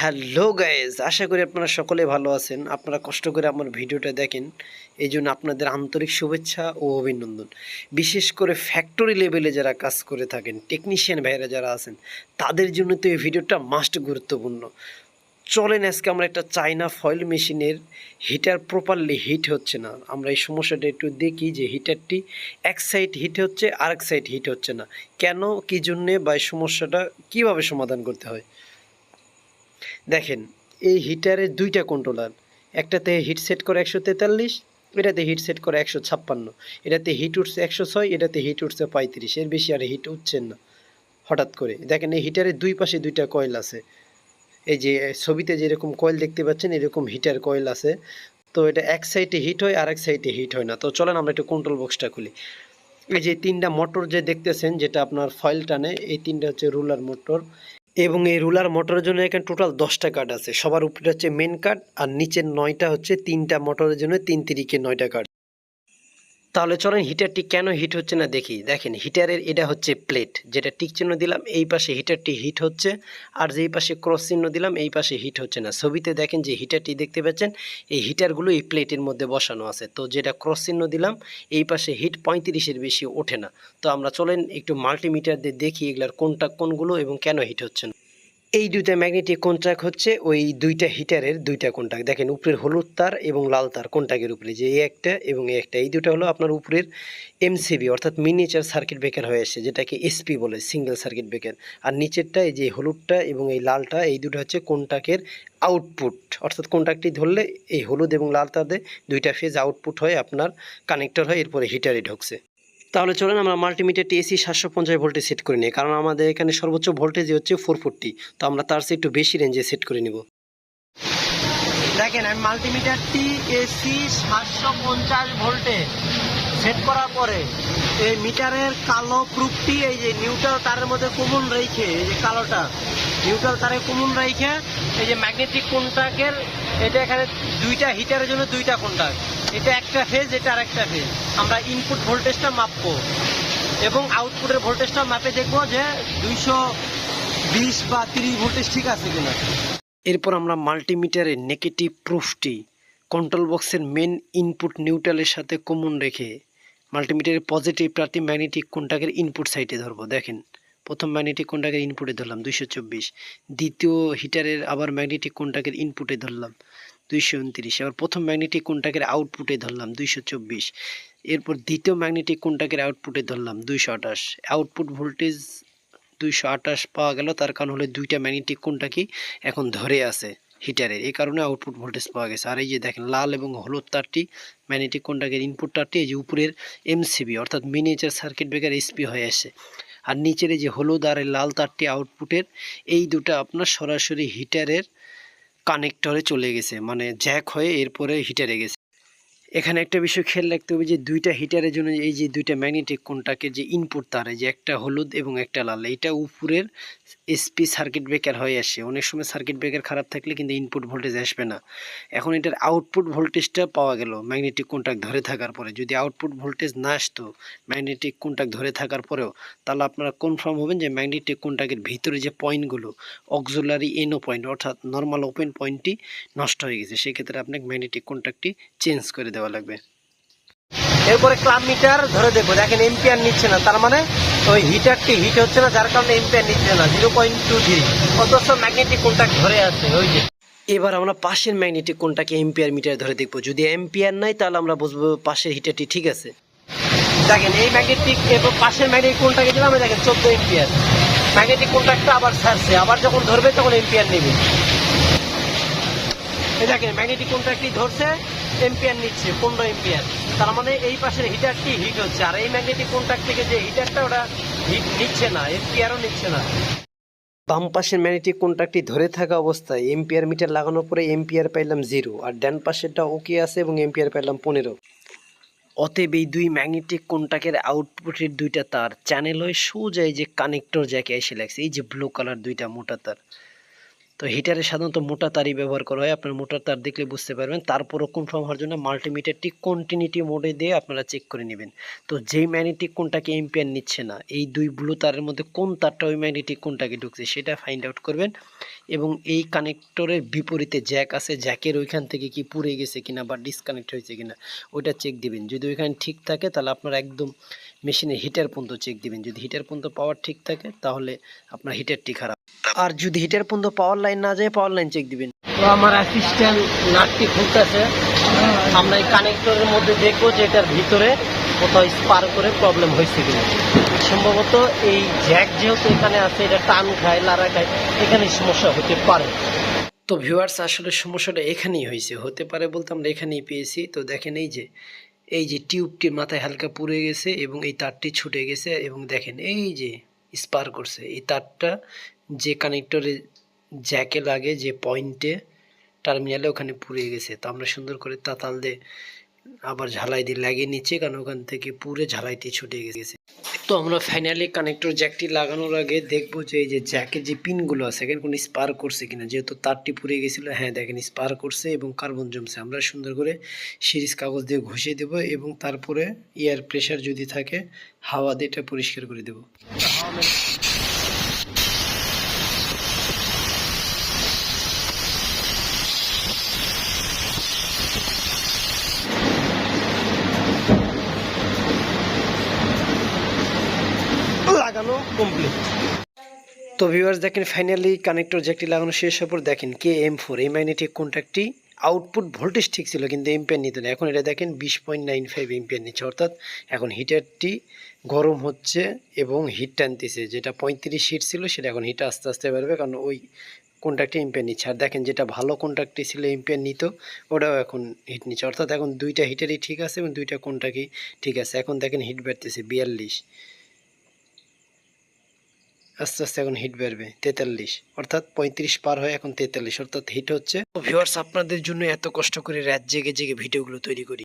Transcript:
Hello guys আশা করি আপনারা সকলে ভালো আছেন। আপনারা কষ্ট করে আমার ভিডিওটা দেখেন। এই জন্য আপনাদের আন্তরিক শুভেচ্ছা ও অভিনন্দন। বিশেষ করে ফ্যাক্টরি লেভেলে যারা কাজ করে থাকেন টেকনিশিয়ান ভাইরা যারা আছেন, তাদের জন্য তো এই ভিডিওটা মাস্ট গুরুত্বপূর্ণ। চলেন আজকে আমরা একটা চাইনা ফয়েল মেশিনের হিটার প্রপারলি হিট হচ্ছে না। আমরা এই সমস্যাটা একটু দেখি যে হিটারটি এক সাইড হিট হচ্ছে আর এক সাইড হিট হচ্ছে না। কেন, কী জন্যে বা এই সমস্যাটা কীভাবে সমাধান করতে হয়? দেখেন, এই হিটারের দুইটা কন্ট্রোলার একটাতে হিট সেট করে একশো তেতাল্লিশ, এটাতে হিট সেট করে একশো ছাপ্পান্ন। এটাতে হিট উঠছে একশো ছয়, এটাতে হিট উঠছে পঁয়ত্রিশ। এর বেশি আর হিট উঠছেন না, হঠাৎ করে। দেখেন, এই হিটারের দুই পাশে দুইটা কয়েল আছে। এই যে ছবিতে যেরকম কয়েল দেখতে পাচ্ছেন, এরকম হিটার কয়েল আছে। তো এটা এক সাইডে হিট হয় আর এক সাইডে হিট হয় না। তো চলেন, আমরা একটু কন্ট্রোল বক্সটা খুলি। এই যে তিনটা মোটর যে দেখতেছেন, যেটা আপনার ফয়েল টানে, এই তিনটা হচ্ছে রুলার মোটর এবং এই রুলার মোটরের জন্য এখানে টোটাল দশটা কার্ড আছে। সবার উপরে হচ্ছে মেন কার্ড আর নিচের নয়টা হচ্ছে তিনটা মোটরের জন্য তিন তিরিকে নয়টা কার্ড। তাহলে চলেন হিটারটি কেন হিট হচ্ছে না দেখি। দেখেন হিটারের এটা হচ্ছে প্লেট যেটা টিক চিহ্ন দিলাম, এই পাশে হিটারটি হিট হচ্ছে, আর যেই পাশে ক্রস চিহ্ন দিলাম, এই পাশে হিট হচ্ছে না। ছবিতে দেখেন যে হিটারটি দেখতে পাচ্ছেন, এই হিটারগুলো এই প্লেটের মধ্যে বসানো আছে। তো যেটা ক্রস চিহ্ন দিলাম, এই পাশে হিট পঁয়ত্রিশের বেশি ওঠে না। তো আমরা চলেন একটু মাল্টিমিটার দিয়ে দেখি এগুলার কোনটা কোনগুলো এবং কেন হিট হচ্ছে না। এই দুইটা ম্যাগনেটিক কন্ট্রাক্ট হচ্ছে? ওই দুইটা হিটারের দুইটা কন্ট্রাক্ট দেখেন, উপরের হলুদ তার এবং লাল তার কন্ট্রাক্টের উপরে? যে এই একটা এবং এই একটা। এই দুটো হলো আপনার উপরের এমসিবি অর্থাৎ মিনিচার সার্কিট ব্রেকার হয়ে আসছে যেটাকে এসপি বলে সিঙ্গেল সার্কিট ব্রেকার আর নিচেরটা, এই যে হলুদটা এবং এই লালটা, এই দুটো হচ্ছে কন্ট্রাক্টের আউটপুট অর্থাৎ কন্ট্রাক্টটি ধরলে এই হলুদ এবং লাল তারে দুইটা ফেজ আউটপুট হয়, আপনার কানেক্টর হয়, এরপরে হিটারে ঢুকছে। তাহলে চলেন আমরা মাল্টিমিটারটি এসি সাতশো পঞ্চাশ ভোল্টে সেট করে নিই। কারণ আমাদের এখানে সর্বোচ্চ ভোল্টেজ হচ্ছে ফোর ফোরটি তো আমরা তার চেয়ে একটু বেশি রেঞ্জে সেট করে নিব। দেখেন, আমি মাল্টিমিটারটি এসি সাতশো পঞ্চাশ ভোল্টে সেট করার পরে এই মিটারের কালো প্রুফটি, এই যে নিউট্রাল তারের মধ্যে কমন রেখে, এই যে কালোটা নিউট্রাল তারে কমন রেখে, এই যে ম্যাগনেটিক কন্ট্রাক্টের এটা এখানে দুইটা হিটারের জন্য দুইটা কন্ট্রাক্ট এটা একটা ফেজ এটা আর একটা ফেজ আমরা ইনপুট ভোল্টেজটা মাপবো এবং আউটপুটের ভোল্টেজটা মাপে দেখব যে দুইশো বিশ বা তিরিশ ভোল্টেজ ঠিক আছে কিনা। এরপর আমরা মাল্টিমিটারের নেগেটিভ প্রুফটি কন্ট্রোল বক্সের মেন ইনপুট নিউট্রালের সাথে কমন রেখে মাল্টিমিটারের পজিটিভ প্রার্থী ম্যাগনেটিক কন্ট্যাক্টের ইনপুট সাইডে ধরবো। দেখেন, প্রথম ম্যাগনেটিক কন্ট্যাক্টের ইনপুটে ধরলাম দুইশো চব্বিশ, দ্বিতীয় হিটারের আবার ম্যাগনেটিক কন্ট্যাক্টের ইনপুটে ধরলাম। দুইশো উনত্রিশ। এবার প্রথম ম্যাগনেটিক কন্ট্যাক্টের আউটপুটে ধরলাম দুইশো চব্বিশ। এরপর দ্বিতীয় ম্যাগনেটিক কন্ট্যাক্টের আউটপুটে ধরলাম দুইশো আঠাশ। আউটপুট ভোল্টেজ দুইশো আঠাশ পাওয়া গেল, তার কারণ হলো দুইটা ম্যাগনেটিক কোনটাকে এখন ধরে আছে হিটারের এই কারণে আউটপুট ভোল্টেজ পাওয়া গেছে। আর এই যে দেখেন, লাল এবং হলুদ তারটি ম্যাগনেটিক কোনটাকে ইনপুট তারটি, এই যে উপরের এমসিবি অর্থাৎ মিনিয়েচার সার্কিট ব্রেকার এসপি হয়ে আসে। আর নিচের এই যে হলুদ আর লাল তারটি আউটপুটের এই দুটো আপনার সরাসরি হিটারের কানেক্টরে চলে গেছে মানে জ্যাক হয়ে এরপরে হিটারে গেছে। এখানে একটা বিষয় খেয়াল রাখতে হবে যে, দুইটা হিটারের জন্য এই যে দুইটা ম্যাগনেটিক কোনটাকে যে ইনপুট তার যে একটা হলুদ এবং একটা লাল এটা উপরের এসপি সার্কিট ব্রেকার হয়ে আসে। অনেক সময় সার্কিট ব্রেকার খারাপ থাকলে কিন্তু ইনপুট ভোল্টেজ আসবে না। এখন এটার আউটপুট ভোল্টেজটা পাওয়া গেল ম্যাগনেটিক কন্ট্যাক্ট ধরে থাকার পরে। যদি আউটপুট ভোল্টেজ না আসতো ম্যাগনেটিক কন্ট্যাক্ট ধরে থাকার পরেও, তাহলে আপনারা কনফার্ম হবেন যে ম্যাগনেটিক কন্ট্যাক্টের ভিতরে যে পয়েন্টগুলো অক্সুলারি এনো পয়েন্ট অর্থাৎ নর্মাল ওপেন পয়েন্টটি নষ্ট হয়ে গেছে। সেক্ষেত্রে আপনাকে ম্যাগনেটিক কন্ট্যাক্টটি চেঞ্জ করে দেওয়া লাগবে। এরপরে ক্লাব মিটার ধরে দেখব দেখেন এম্পিয়ার নিচ্ছে না তার মানে ওই হিটারটি হিট হচ্ছে না যার কারণে এম্পিয়ার নিচ্ছে না জিরো পয়েন্ট টু থ্রি অথচ ম্যাগনেটিক কন্ট্যাক্ট ধরে আছে ওই যে। এবার আমরা পাশের ম্যাগনেটিক কোনটাকে এম্পিয়ার মিটার ধরে দেখব। যদি এম্পিয়ার নাই তাহলে আমরা বুঝব পাশের হিটারটি ঠিক আছে। দেখেন এই ম্যাগনেটিক এবং পাশের ম্যাগনেটিক কোনটাকে দিলাম দেখেন চোদ্দ এম্পিয়ার ম্যাগনেটিক কোনটাকটা আবার ছাড়ছে আবার যখন ধরবে তখন এম্পিয়ার নেবে। এই দেখেন ম্যাগনেটিক কন্ট্রাক্টটি ধরছে? এম্পিয়ার নিচ্ছে, পনেরো এম্পিয়ার তার মানে এই পাশের হিটারটি হিট হচ্ছে। আর এই ম্যাগনেটিক কন্ট্রাক্ট থেকে যে হিটারটা ওটা হিট নিচ্ছে না এম্পিয়ারও নিচ্ছে না। বাম পাশের ম্যাগনেটিক কন্ট্রাক্টটি ধরে থাকা অবস্থায় এম্পিয়ার মিটার লাগানোর পরে এম্পিয়ার পাইলাম জিরো আর ডান পাশেরটা ওকে আছে এবং এম্পিয়ার পাইলাম পনেরো। অতএব এই দুই ম্যাগনেটিক কন্ট্যাক্টের আউটপুটের দুইটা তার চ্যানেল হয়ে সোজা এই যে কানেক্টর জ্যাকে এসে লাগছে, এই যে ব্লু কালার দুইটা মোটা তার। তো হিটারে সাধারণত মোটা তারই ব্যবহার করা হয়। আপনার মোটা তার দেখলে বুঝতে পারবেন। তারপরও কনফার্ম হওয়ার জন্য মাল্টিমিটারটি কন্টিনিউটি মোডে দিয়ে আপনারা চেক করে নেবেন। তো যেই ম্যাগনেটিক কোনটাকে এম্পিয়ার নিচ্ছে না, এই দুই ব্লু তারের মধ্যে কোন তারটা ওই ম্যাগনেটিক কোনটাকে ঢুকছে সেটা ফাইন্ড আউট করবেন। এবং এই কানেক্টরের বিপরীতে জ্যাক আছে জ্যাকের ওইখান থেকে কি পুড়ে গেছে কিনা বা ডিসকানেক্ট হয়েছে কিনা, ওইটা চেক দিবেন। যদি ওইখানে ঠিক থাকে, তাহলে আপনারা একদম মেশিনে হিটার পর্যন্ত চেক দিবেন। যদি হিটার পর্যন্ত পাওয়ার ঠিক থাকে, তাহলে আপনার হিটারটি খারাপ। আর যদি হিটার পর্যন্ত পাওয়ার লাইন না যায় পাওয়ার লাইন চেক দিবেন। তো আমার অ্যাসিস্ট্যান্ট নাটটি খুলতেছে। আমরা এই কানেক্টরের মধ্যে দেখব যে এটার ভিতরে কোথাও স্পার করে প্রবলেম হয়েছে কিনা। সম্ভবত এই জ্যাক যেহেতু এখানে আছে এটা টান খায় লাড়া খায় এখানে সমস্যা হতে পারে। তো ভিউয়ার্স আসলে সমস্যাটা এখানেই হয়েছে। হতে পারে বলতে আমরা এখানেই পেয়েছি। তো দেখেন এই যে এই যে টিউবটির মাথায় হালকা পুড়ে গেছে এবং এই তারটি ছুটে গেছে এবং দেখেন এই যে স্পার করছে। এই তারটা যে কানেক্টরে জ্যাকে লাগে, যে পয়েন্টে টার্মিনালে ওখানে পুড়ে গেছে। তো আমরা সুন্দর করে তাতাল দিয়ে আবার ঝালাই দিয়ে লাগিয়ে নিচ্ছি, কারণ ওখান থেকে পুরে ঝালাইতে ছুটে গেছে। তো আমরা ফাইনালি কানেক্টর জ্যাকটি লাগানোর আগে দেখব যে এই যে জ্যাকের যে পিনগুলো আছে, এখানে কোনো স্পার করছে কিনা। যেহেতু তারটি পুড়ে গেছিল হ্যাঁ দেখেন স্পার করছে এবং কার্বন জমছে। আমরা সুন্দর করে সিরিজ কাগজ দিয়ে ঘষে দেব এবং তারপরে এয়ার প্রেশার যদি থাকে, হাওয়া দিয়ে এটা পরিষ্কার করে দেবো। লাগানো কমপ্লিট তো ভিউয়ার্স দেখেন ফাইনালি কানেক্টর জ্যাকটি লাগানো শেষ হওয়ার পর দেখেন কে এম ফোর এই ম্যাগনেটিক কন্ট্যাক্টটি আউটপুট ভোল্টেজ ঠিক ছিল, কিন্তু এম্পিয়ার নিত না। এখন এটা দেখেন বিশ পয়েন্ট নাইন ফাইভ এম্পিয়ার নিচ্ছে, অর্থাৎ এখন হিটারটি গরম হচ্ছে এবং হিট টানতেছে। যেটা পঁয়ত্রিশ হিট ছিল, সেটা এখন হিট আস্তে আস্তে বাড়বে, কারণ ওই কন্ট্যাক্টে এম্পিয়ার নিচ্ছে। আর দেখেন যেটা ভালো কন্ট্যাক্টটি ছিল এম্পিয়ার নিত, ওটাও এখন হিট নিচ্ছে। অর্থাৎ এখন দুইটা হিটারই ঠিক আছে এবং দুইটা কন্ট্যাক্টই ঠিক আছে। এখন দেখেন হিট বাড়তেছে বিয়াল্লিশ। আস্তে আস্তে এখন হিট বাড়বে, তেতাল্লিশ। অর্থাৎ পঁয়ত্রিশ পার হয়ে এখন তেতাল্লিশ। অর্থাৎ হিট হচ্ছে। ভিউয়ার্স আপনাদের জন্য এত কষ্ট করে রাত জেগে জেগে ভিডিওগুলো তৈরি করি।